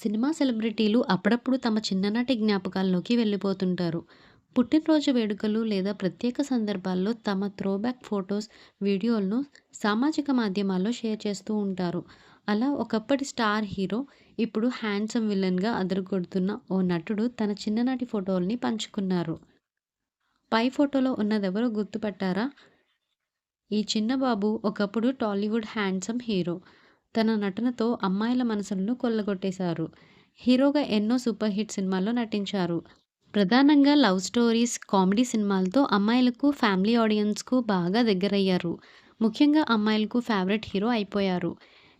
Cinema సెలబ్రిటీలు అప్పుడప్పుడు తమ చిన్ననాటి జ్ఞాపకాల్లోకి వెళ్ళిపోతుంటారు. పుట్టినరోజు వేడుకలు లేదా ప్రత్యేక సందర్భాల్లో తమ త్రోబ్యాక్ ఫొటోస్ వీడియోలను సామాజిక మాధ్యమాల్లో షేర్ చేస్తూ ఉంటారు. అలా ఒకప్పటి స్టార్ హీరో, ఇప్పుడు హ్యాండ్సమ్ విలన్‌గా అదరగొడుతున్న ఓ నటుడు తన చిన్ననాటి ఫోటోల్ని పంచుకున్నారు. పై ఫోటోలో ఉన్నదెవరో గుర్తుపట్టారా? ఈ చిన్నబాబు ఒకప్పుడు టాలీవుడ్ హ్యాండ్సమ్ హీరో. తన నటనతో అమ్మాయిల మనసులను కొల్లగొట్టేశారు. హీరోగా ఎన్నో సూపర్ హిట్ సినిమాల్లో నటించారు. ప్రధానంగా లవ్ స్టోరీస్, కామెడీ సినిమాలతో అమ్మాయిలకు, ఫ్యామిలీ ఆడియన్స్‌కు బాగా దగ్గరయ్యారు. ముఖ్యంగా అమ్మాయిలకు ఫేవరెట్ హీరో అయిపోయారు.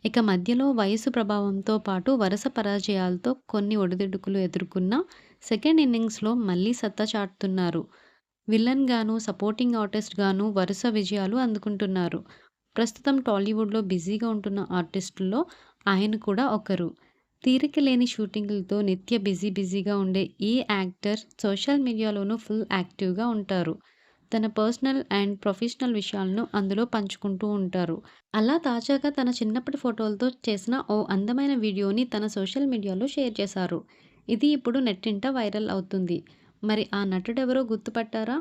ఇక మధ్యలో వయసు ప్రభావంతో పాటు వరుస పరాజయాలతో కొన్ని ఒడిదుడుకులు ఎదుర్కొన్న సెకండ్ ఇన్నింగ్స్‌లో మళ్ళీ సత్తా చాటుతున్నారు. విలన్‌గాను, సపోర్టింగ్ ఆర్టిస్ట్‌గాను వరుస విజయాలు అందుకుంటున్నారు. ప్రస్తుతం టాలీవుడ్‌లో బిజీగా ఉంటున్న ఆర్టిస్టుల్లో ఆయన కూడా ఒకరు. తీరిక లేని షూటింగులతో నిత్య బిజీ బిజీగా ఉండే ఈ యాక్టర్ సోషల్ మీడియాలోనూ ఫుల్ యాక్టివ్‌గా ఉంటారు. తన పర్సనల్ అండ్ ప్రొఫెషనల్ విషయాలను అందులో పంచుకుంటూ ఉంటారు. అలా తాజాగా తన చిన్నప్పటి ఫోటోలతో చేసిన ఓ అందమైన వీడియోని తన సోషల్ మీడియాలో షేర్ చేశారు. ఇది ఇప్పుడు నెట్టింట వైరల్ అవుతుంది. మరి ఆ నటుడెవరో గుర్తుపట్టారా?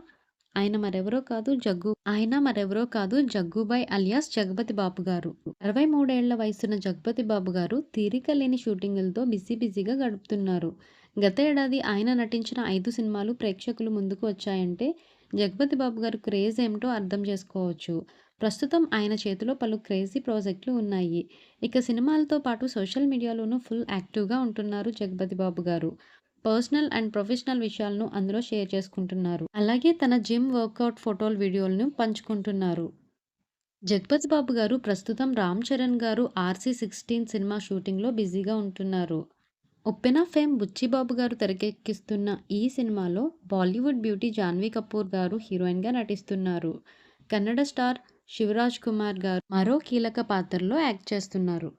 ఆయన మరెవరో కాదు జగ్గు ఆయన మరెవరో కాదు జగ్గుబాయ్ అలియాస్ జగపతి బాబు గారు. అరవై మూడేళ్ళ వయసున్న జగపతి బాబు గారు తీరిక లేని షూటింగులతో బిజీ బిజీగా గడుపుతున్నారు. గత ఏడాది ఆయన నటించిన ఐదు సినిమాలు ప్రేక్షకులు ముందుకు వచ్చాయంటే జగపతి బాబు గారు క్రేజ్ ఏమిటో అర్థం చేసుకోవచ్చు. ప్రస్తుతం ఆయన చేతిలో పలు క్రేజీ ప్రాజెక్టులు ఉన్నాయి. ఇక సినిమాలతో పాటు సోషల్ మీడియాలోనూ ఫుల్ యాక్టివ్‌గా ఉంటున్నారు జగపతి బాబు గారు. పర్సనల్ అండ్ ప్రొఫెషనల్ విషయాలను అందులో షేర్ చేసుకుంటున్నారు. అలాగే తన జిమ్ వర్కౌట్ ఫోటోలు, వీడియోలను పంచుకుంటున్నారు. జగపతి బాబు గారు ప్రస్తుతం రామ్ చరణ్ గారు 'ఆర్సీ సిక్స్టీన్' సినిమా షూటింగ్‌లో బిజీగా ఉంటున్నారు. ఉప్పెన ఫేమ్ బుచ్చిబాబు గారు తెరకెక్కిస్తున్న ఈ సినిమాలో బాలీవుడ్ బ్యూటీ జాన్వీ కపూర్ గారు హీరోయిన్‌గా నటిస్తున్నారు. కన్నడ స్టార్ శివరాజ్ కుమార్ గారు మరో కీలక పాత్రలో యాక్ట్ చేస్తున్నారు.